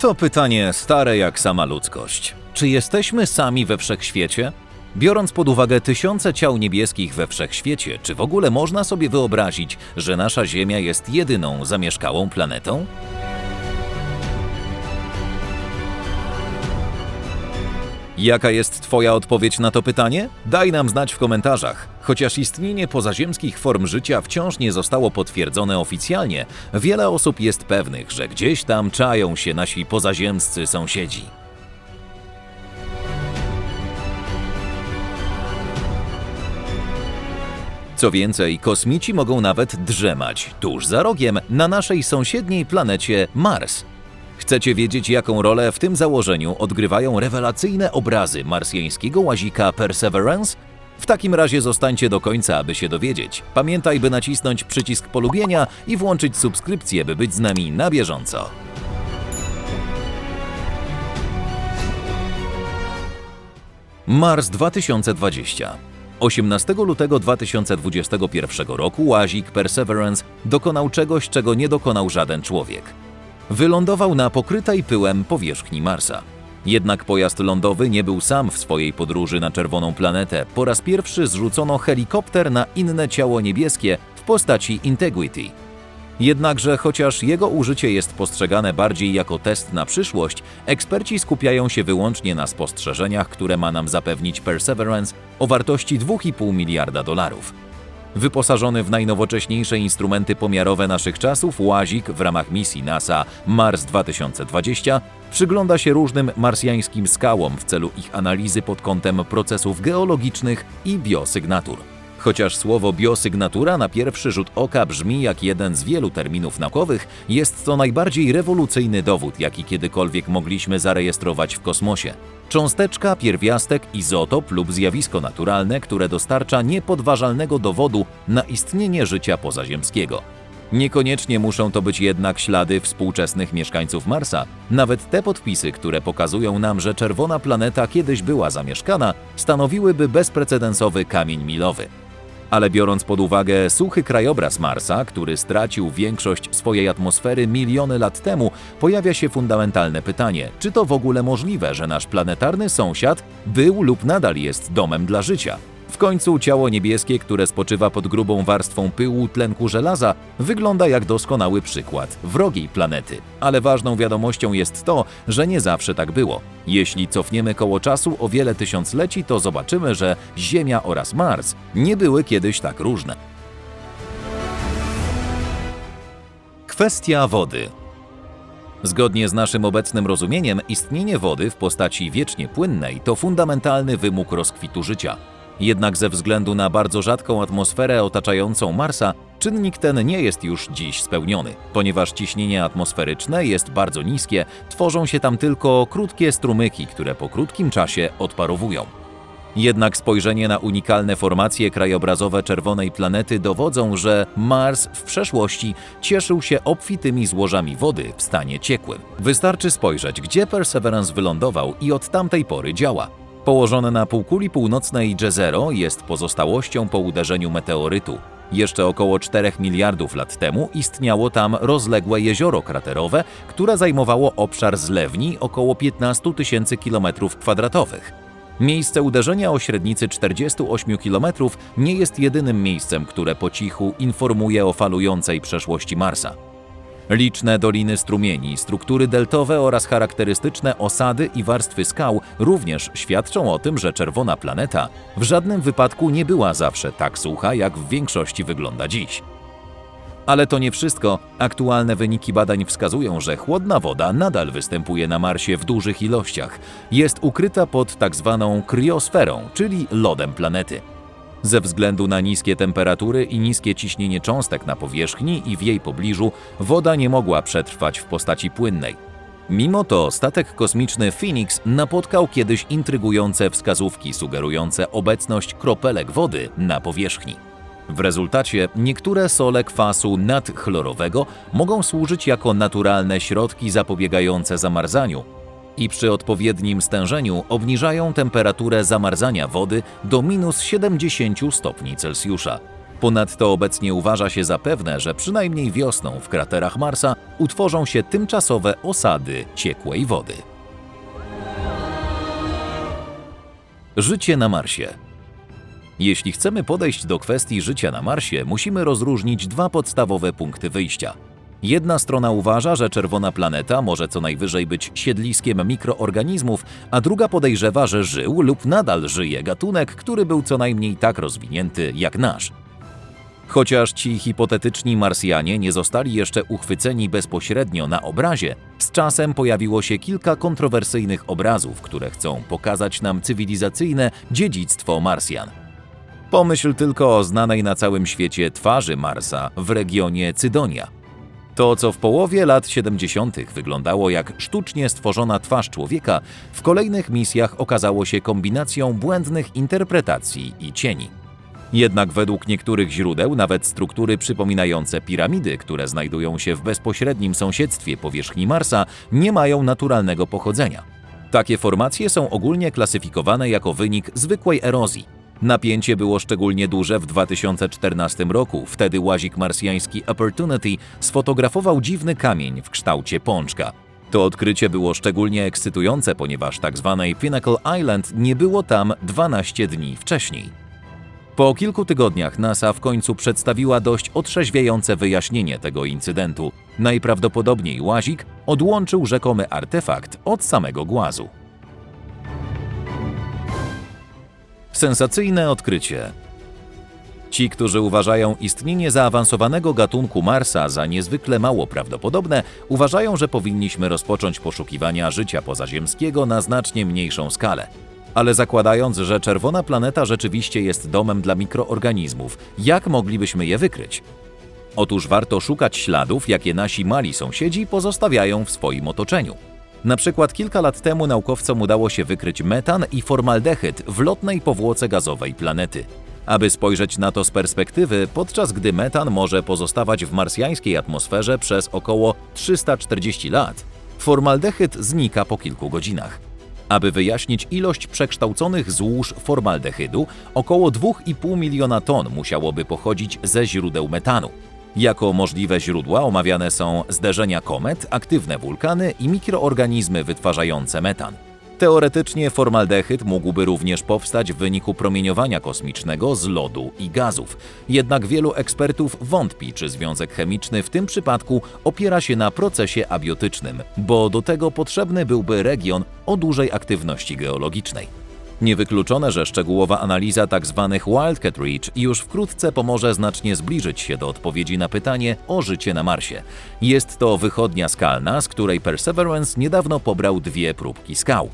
To pytanie stare jak sama ludzkość. Czy jesteśmy sami we wszechświecie? Biorąc pod uwagę tysiące ciał niebieskich we wszechświecie, czy w ogóle można sobie wyobrazić, że nasza Ziemia jest jedyną zamieszkałą planetą? Jaka jest Twoja odpowiedź na to pytanie? Daj nam znać w komentarzach. Chociaż istnienie pozaziemskich form życia wciąż nie zostało potwierdzone oficjalnie, wiele osób jest pewnych, że gdzieś tam czają się nasi pozaziemscy sąsiedzi. Co więcej, kosmici mogą nawet drzemać tuż za rogiem na naszej sąsiedniej planecie Mars. Chcecie wiedzieć, jaką rolę w tym założeniu odgrywają rewelacyjne obrazy marsjańskiego łazika Perseverance? W takim razie zostańcie do końca, aby się dowiedzieć. Pamiętaj, by nacisnąć przycisk polubienia i włączyć subskrypcję, by być z nami na bieżąco. Mars 2020 18 lutego 2021 roku łazik Perseverance dokonał czegoś, czego nie dokonał żaden człowiek. Wylądował na pokrytej pyłem powierzchni Marsa. Jednak pojazd lądowy nie był sam w swojej podróży na czerwoną planetę. Po raz pierwszy zrzucono helikopter na inne ciało niebieskie w postaci Integrity. Jednakże chociaż jego użycie jest postrzegane bardziej jako test na przyszłość, eksperci skupiają się wyłącznie na spostrzeżeniach, które ma nam zapewnić Perseverance o wartości 2,5 miliarda dolarów. Wyposażony w najnowocześniejsze instrumenty pomiarowe naszych czasów, łazik w ramach misji NASA Mars 2020 przygląda się różnym marsjańskim skałom w celu ich analizy pod kątem procesów geologicznych i biosygnatur. Chociaż słowo biosygnatura na pierwszy rzut oka brzmi jak jeden z wielu terminów naukowych, jest to najbardziej rewolucyjny dowód, jaki kiedykolwiek mogliśmy zarejestrować w kosmosie. Cząsteczka, pierwiastek, izotop lub zjawisko naturalne, które dostarcza niepodważalnego dowodu na istnienie życia pozaziemskiego. Niekoniecznie muszą to być jednak ślady współczesnych mieszkańców Marsa. Nawet te podpisy, które pokazują nam, że czerwona planeta kiedyś była zamieszkana, stanowiłyby bezprecedensowy kamień milowy. Ale biorąc pod uwagę suchy krajobraz Marsa, który stracił większość swojej atmosfery miliony lat temu, pojawia się fundamentalne pytanie: czy to w ogóle możliwe, że nasz planetarny sąsiad był lub nadal jest domem dla życia? W końcu ciało niebieskie, które spoczywa pod grubą warstwą pyłu tlenku żelaza, wygląda jak doskonały przykład wrogiej planety. Ale ważną wiadomością jest to, że nie zawsze tak było. Jeśli cofniemy koło czasu o wiele tysiącleci, to zobaczymy, że Ziemia oraz Mars nie były kiedyś tak różne. Kwestia wody. Zgodnie z naszym obecnym rozumieniem, istnienie wody w postaci wiecznie płynnej to fundamentalny wymóg rozkwitu życia. Jednak ze względu na bardzo rzadką atmosferę otaczającą Marsa, czynnik ten nie jest już dziś spełniony. Ponieważ ciśnienie atmosferyczne jest bardzo niskie, tworzą się tam tylko krótkie strumyki, które po krótkim czasie odparowują. Jednak spojrzenie na unikalne formacje krajobrazowe czerwonej planety dowodzą, że Mars w przeszłości cieszył się obfitymi złożami wody w stanie ciekłym. Wystarczy spojrzeć, gdzie Perseverance wylądował i od tamtej pory działa. Położone na półkuli północnej Jezero jest pozostałością po uderzeniu meteorytu. Jeszcze około 4 miliardów lat temu istniało tam rozległe jezioro kraterowe, które zajmowało obszar zlewni około 15 tysięcy kilometrów kwadratowych. Miejsce uderzenia o średnicy 48 km nie jest jedynym miejscem, które po cichu informuje o falującej przeszłości Marsa. Liczne doliny strumieni, struktury deltowe oraz charakterystyczne osady i warstwy skał również świadczą o tym, że czerwona planeta w żadnym wypadku nie była zawsze tak sucha, jak w większości wygląda dziś. Ale to nie wszystko. Aktualne wyniki badań wskazują, że chłodna woda nadal występuje na Marsie w dużych ilościach. Jest ukryta pod tak zwaną kriosferą, czyli lodem planety. Ze względu na niskie temperatury i niskie ciśnienie cząstek na powierzchni i w jej pobliżu, woda nie mogła przetrwać w postaci płynnej. Mimo to statek kosmiczny Phoenix napotkał kiedyś intrygujące wskazówki sugerujące obecność kropelek wody na powierzchni. W rezultacie niektóre sole kwasu nadchlorowego mogą służyć jako naturalne środki zapobiegające zamarzaniu i przy odpowiednim stężeniu obniżają temperaturę zamarzania wody do minus 70 stopni Celsjusza. Ponadto obecnie uważa się za pewne, że przynajmniej wiosną w kraterach Marsa utworzą się tymczasowe osady ciekłej wody. Życie na Marsie. Jeśli chcemy podejść do kwestii życia na Marsie, musimy rozróżnić dwa podstawowe punkty wyjścia. Jedna strona uważa, że czerwona planeta może co najwyżej być siedliskiem mikroorganizmów, a druga podejrzewa, że żył lub nadal żyje gatunek, który był co najmniej tak rozwinięty jak nasz. Chociaż ci hipotetyczni Marsjanie nie zostali jeszcze uchwyceni bezpośrednio na obrazie, z czasem pojawiło się kilka kontrowersyjnych obrazów, które chcą pokazać nam cywilizacyjne dziedzictwo Marsjan. Pomyśl tylko o znanej na całym świecie twarzy Marsa w regionie Cydonia. To, co w połowie lat 70. wyglądało jak sztucznie stworzona twarz człowieka, w kolejnych misjach okazało się kombinacją błędnych interpretacji i cieni. Jednak według niektórych źródeł nawet struktury przypominające piramidy, które znajdują się w bezpośrednim sąsiedztwie powierzchni Marsa, nie mają naturalnego pochodzenia. Takie formacje są ogólnie klasyfikowane jako wynik zwykłej erozji. Napięcie było szczególnie duże w 2014 roku. Wtedy łazik marsjański Opportunity sfotografował dziwny kamień w kształcie pączka. To odkrycie było szczególnie ekscytujące, ponieważ tzw. Pinnacle Island nie było tam 12 dni wcześniej. Po kilku tygodniach NASA w końcu przedstawiła dość otrzeźwiające wyjaśnienie tego incydentu. Najprawdopodobniej łazik odłączył rzekomy artefakt od samego głazu. Sensacyjne odkrycie. Ci, którzy uważają istnienie zaawansowanego gatunku Marsa za niezwykle mało prawdopodobne, uważają, że powinniśmy rozpocząć poszukiwania życia pozaziemskiego na znacznie mniejszą skalę. Ale zakładając, że czerwona planeta rzeczywiście jest domem dla mikroorganizmów, jak moglibyśmy je wykryć? Otóż warto szukać śladów, jakie nasi mali sąsiedzi pozostawiają w swoim otoczeniu. Na przykład kilka lat temu naukowcom udało się wykryć metan i formaldehyd w lotnej powłoce gazowej planety. Aby spojrzeć na to z perspektywy, podczas gdy metan może pozostawać w marsjańskiej atmosferze przez około 340 lat, formaldehyd znika po kilku godzinach. Aby wyjaśnić ilość przekształconych złóż formaldehydu, około 2,5 miliona ton musiałoby pochodzić ze źródeł metanu. Jako możliwe źródła omawiane są zderzenia komet, aktywne wulkany i mikroorganizmy wytwarzające metan. Teoretycznie formaldehyd mógłby również powstać w wyniku promieniowania kosmicznego z lodu i gazów. Jednak wielu ekspertów wątpi, czy związek chemiczny w tym przypadku opiera się na procesie abiotycznym, bo do tego potrzebny byłby region o dużej aktywności geologicznej. Niewykluczone, że szczegółowa analiza tzw. Wildcat Ridge już wkrótce pomoże znacznie zbliżyć się do odpowiedzi na pytanie o życie na Marsie. Jest to wychodnia skalna, z której Perseverance niedawno pobrał dwie próbki skał.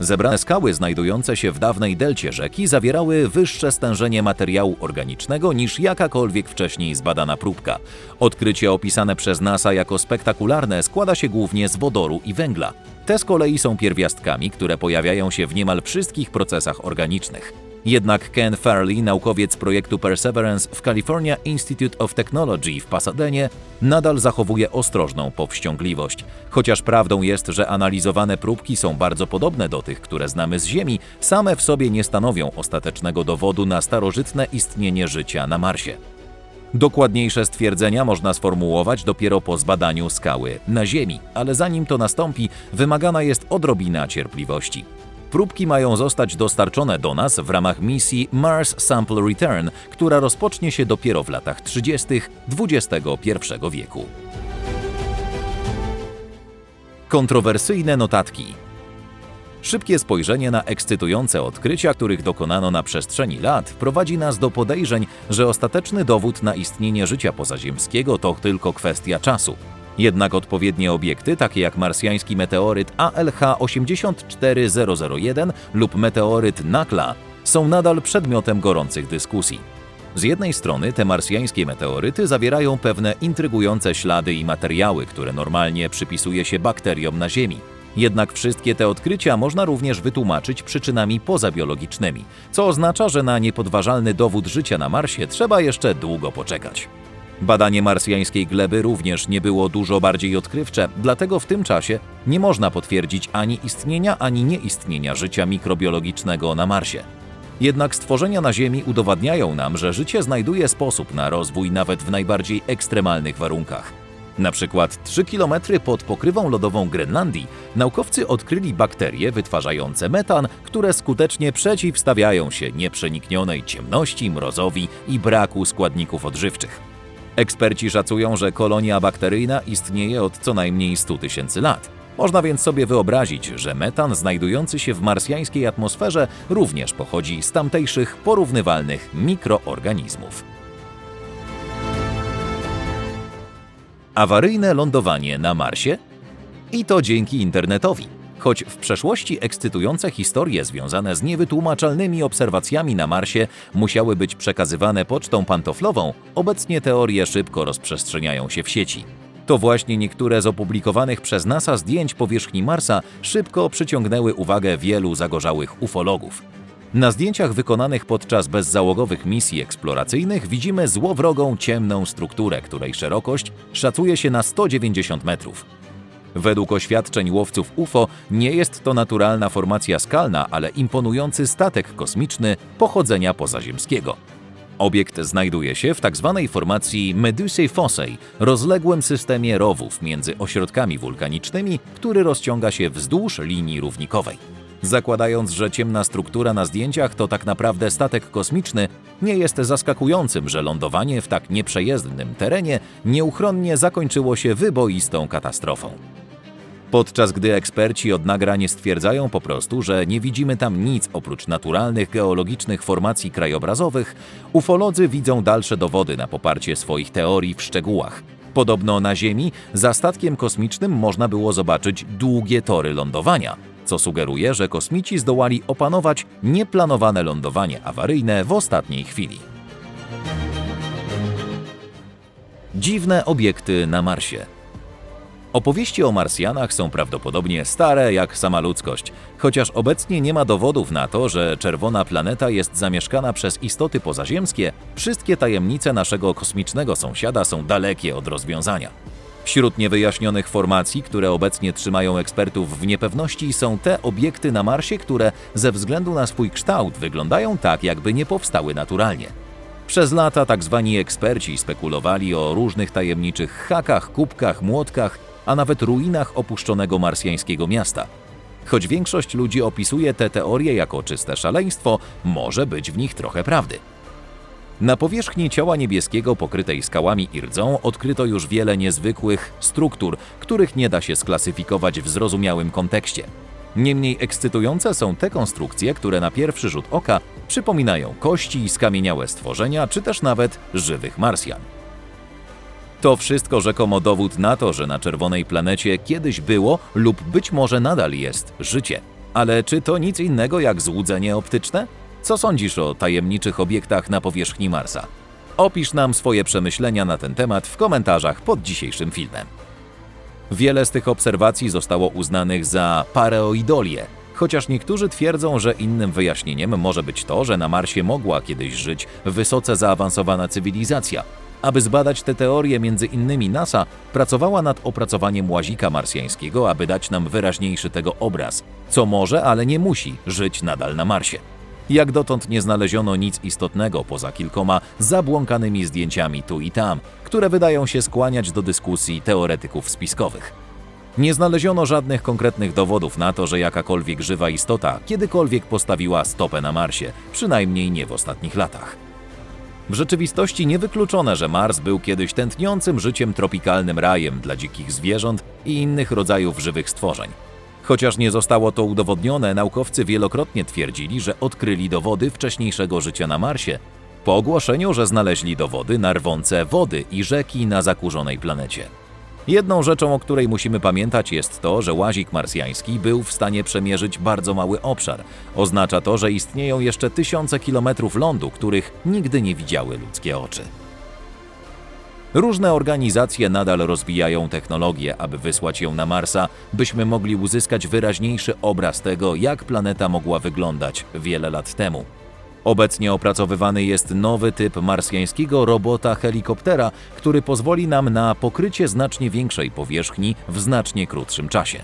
Zebrane skały znajdujące się w dawnej delcie rzeki zawierały wyższe stężenie materiału organicznego niż jakakolwiek wcześniej zbadana próbka. Odkrycie opisane przez NASA jako spektakularne składa się głównie z wodoru i węgla. Te z kolei są pierwiastkami, które pojawiają się w niemal wszystkich procesach organicznych. Jednak Ken Farley, naukowiec projektu Perseverance w California Institute of Technology w Pasadenie, nadal zachowuje ostrożną powściągliwość. Chociaż prawdą jest, że analizowane próbki są bardzo podobne do tych, które znamy z Ziemi, same w sobie nie stanowią ostatecznego dowodu na starożytne istnienie życia na Marsie. Dokładniejsze stwierdzenia można sformułować dopiero po zbadaniu skały na Ziemi, ale zanim to nastąpi, wymagana jest odrobina cierpliwości. Próbki mają zostać dostarczone do nas w ramach misji Mars Sample Return, która rozpocznie się dopiero w latach 30. XXI wieku. Kontrowersyjne notatki. Szybkie spojrzenie na ekscytujące odkrycia, których dokonano na przestrzeni lat, prowadzi nas do podejrzeń, że ostateczny dowód na istnienie życia pozaziemskiego to tylko kwestia czasu. Jednak odpowiednie obiekty, takie jak marsjański meteoryt ALH 84001 lub meteoryt Nakla, są nadal przedmiotem gorących dyskusji. Z jednej strony te marsjańskie meteoryty zawierają pewne intrygujące ślady i materiały, które normalnie przypisuje się bakteriom na Ziemi. Jednak wszystkie te odkrycia można również wytłumaczyć przyczynami pozabiologicznymi, co oznacza, że na niepodważalny dowód życia na Marsie trzeba jeszcze długo poczekać. Badanie marsjańskiej gleby również nie było dużo bardziej odkrywcze, dlatego w tym czasie nie można potwierdzić ani istnienia, ani nieistnienia życia mikrobiologicznego na Marsie. Jednak stworzenia na Ziemi udowadniają nam, że życie znajduje sposób na rozwój nawet w najbardziej ekstremalnych warunkach. Na przykład 3 km pod pokrywą lodową Grenlandii naukowcy odkryli bakterie wytwarzające metan, które skutecznie przeciwstawiają się nieprzeniknionej ciemności, mrozowi i braku składników odżywczych. Eksperci szacują, że kolonia bakteryjna istnieje od co najmniej 100 tysięcy lat. Można więc sobie wyobrazić, że metan znajdujący się w marsjańskiej atmosferze również pochodzi z tamtejszych porównywalnych mikroorganizmów. Awaryjne lądowanie na Marsie? I to dzięki internetowi. Choć w przeszłości ekscytujące historie związane z niewytłumaczalnymi obserwacjami na Marsie musiały być przekazywane pocztą pantoflową, obecnie teorie szybko rozprzestrzeniają się w sieci. To właśnie niektóre z opublikowanych przez NASA zdjęć powierzchni Marsa szybko przyciągnęły uwagę wielu zagorzałych ufologów. Na zdjęciach wykonanych podczas bezzałogowych misji eksploracyjnych widzimy złowrogą, ciemną strukturę, której szerokość szacuje się na 190 metrów. Według oświadczeń łowców UFO nie jest to naturalna formacja skalna, ale imponujący statek kosmiczny pochodzenia pozaziemskiego. Obiekt znajduje się w tzw. formacji Medusae Fossae, rozległym systemie rowów między ośrodkami wulkanicznymi, który rozciąga się wzdłuż linii równikowej. Zakładając, że ciemna struktura na zdjęciach to tak naprawdę statek kosmiczny, nie jest zaskakującym, że lądowanie w tak nieprzejezdnym terenie nieuchronnie zakończyło się wyboistą katastrofą. Podczas gdy eksperci od nagrań stwierdzają po prostu, że nie widzimy tam nic oprócz naturalnych geologicznych formacji krajobrazowych, ufolodzy widzą dalsze dowody na poparcie swoich teorii w szczegółach. Podobno na Ziemi za statkiem kosmicznym można było zobaczyć długie tory lądowania, co sugeruje, że kosmici zdołali opanować nieplanowane lądowanie awaryjne w ostatniej chwili. Dziwne obiekty na Marsie. Opowieści o Marsjanach są prawdopodobnie stare jak sama ludzkość, chociaż obecnie nie ma dowodów na to, że czerwona planeta jest zamieszkana przez istoty pozaziemskie, wszystkie tajemnice naszego kosmicznego sąsiada są dalekie od rozwiązania. Wśród niewyjaśnionych formacji, które obecnie trzymają ekspertów w niepewności, są te obiekty na Marsie, które ze względu na swój kształt wyglądają tak, jakby nie powstały naturalnie. Przez lata tak zwani eksperci spekulowali o różnych tajemniczych hakach, kubkach, młotkach, a nawet ruinach opuszczonego marsjańskiego miasta. Choć większość ludzi opisuje te teorie jako czyste szaleństwo, może być w nich trochę prawdy. Na powierzchni ciała niebieskiego pokrytej skałami i rdzą odkryto już wiele niezwykłych struktur, których nie da się sklasyfikować w zrozumiałym kontekście. Niemniej ekscytujące są te konstrukcje, które na pierwszy rzut oka przypominają kości i skamieniałe stworzenia, czy też nawet żywych Marsjan. To wszystko rzekomo dowód na to, że na czerwonej planecie kiedyś było lub być może nadal jest życie. Ale czy to nic innego jak złudzenie optyczne? Co sądzisz o tajemniczych obiektach na powierzchni Marsa? Opisz nam swoje przemyślenia na ten temat w komentarzach pod dzisiejszym filmem. Wiele z tych obserwacji zostało uznanych za pareoidolię, chociaż niektórzy twierdzą, że innym wyjaśnieniem może być to, że na Marsie mogła kiedyś żyć wysoce zaawansowana cywilizacja. Aby zbadać te teorie, między innymi NASA pracowała nad opracowaniem łazika marsjańskiego, aby dać nam wyraźniejszy tego obraz, co może, ale nie musi żyć nadal na Marsie. Jak dotąd nie znaleziono nic istotnego poza kilkoma zabłąkanymi zdjęciami tu i tam, które wydają się skłaniać do dyskusji teoretyków spiskowych. Nie znaleziono żadnych konkretnych dowodów na to, że jakakolwiek żywa istota kiedykolwiek postawiła stopę na Marsie, przynajmniej nie w ostatnich latach. W rzeczywistości niewykluczone, że Mars był kiedyś tętniącym życiem tropikalnym rajem dla dzikich zwierząt i innych rodzajów żywych stworzeń. Chociaż nie zostało to udowodnione, naukowcy wielokrotnie twierdzili, że odkryli dowody wcześniejszego życia na Marsie, po ogłoszeniu, że znaleźli dowody na rwące wody i rzeki na zakurzonej planecie. Jedną rzeczą, o której musimy pamiętać, jest to, że łazik marsjański był w stanie przemierzyć bardzo mały obszar. Oznacza to, że istnieją jeszcze tysiące kilometrów lądu, których nigdy nie widziały ludzkie oczy. Różne organizacje nadal rozwijają technologię, aby wysłać ją na Marsa, byśmy mogli uzyskać wyraźniejszy obraz tego, jak planeta mogła wyglądać wiele lat temu. Obecnie opracowywany jest nowy typ marsjańskiego robota helikoptera, który pozwoli nam na pokrycie znacznie większej powierzchni w znacznie krótszym czasie.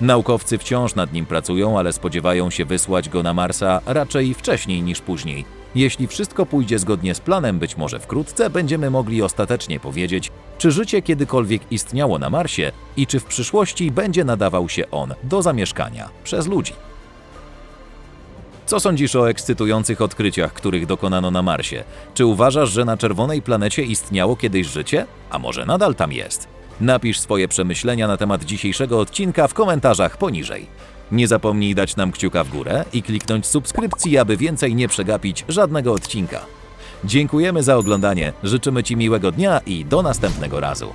Naukowcy wciąż nad nim pracują, ale spodziewają się wysłać go na Marsa raczej wcześniej niż później. Jeśli wszystko pójdzie zgodnie z planem, być może wkrótce będziemy mogli ostatecznie powiedzieć, czy życie kiedykolwiek istniało na Marsie i czy w przyszłości będzie nadawał się on do zamieszkania przez ludzi. Co sądzisz o ekscytujących odkryciach, których dokonano na Marsie? Czy uważasz, że na czerwonej planecie istniało kiedyś życie? A może nadal tam jest? Napisz swoje przemyślenia na temat dzisiejszego odcinka w komentarzach poniżej. Nie zapomnij dać nam kciuka w górę i kliknąć subskrypcji, aby więcej nie przegapić żadnego odcinka. Dziękujemy za oglądanie, życzymy Ci miłego dnia i do następnego razu.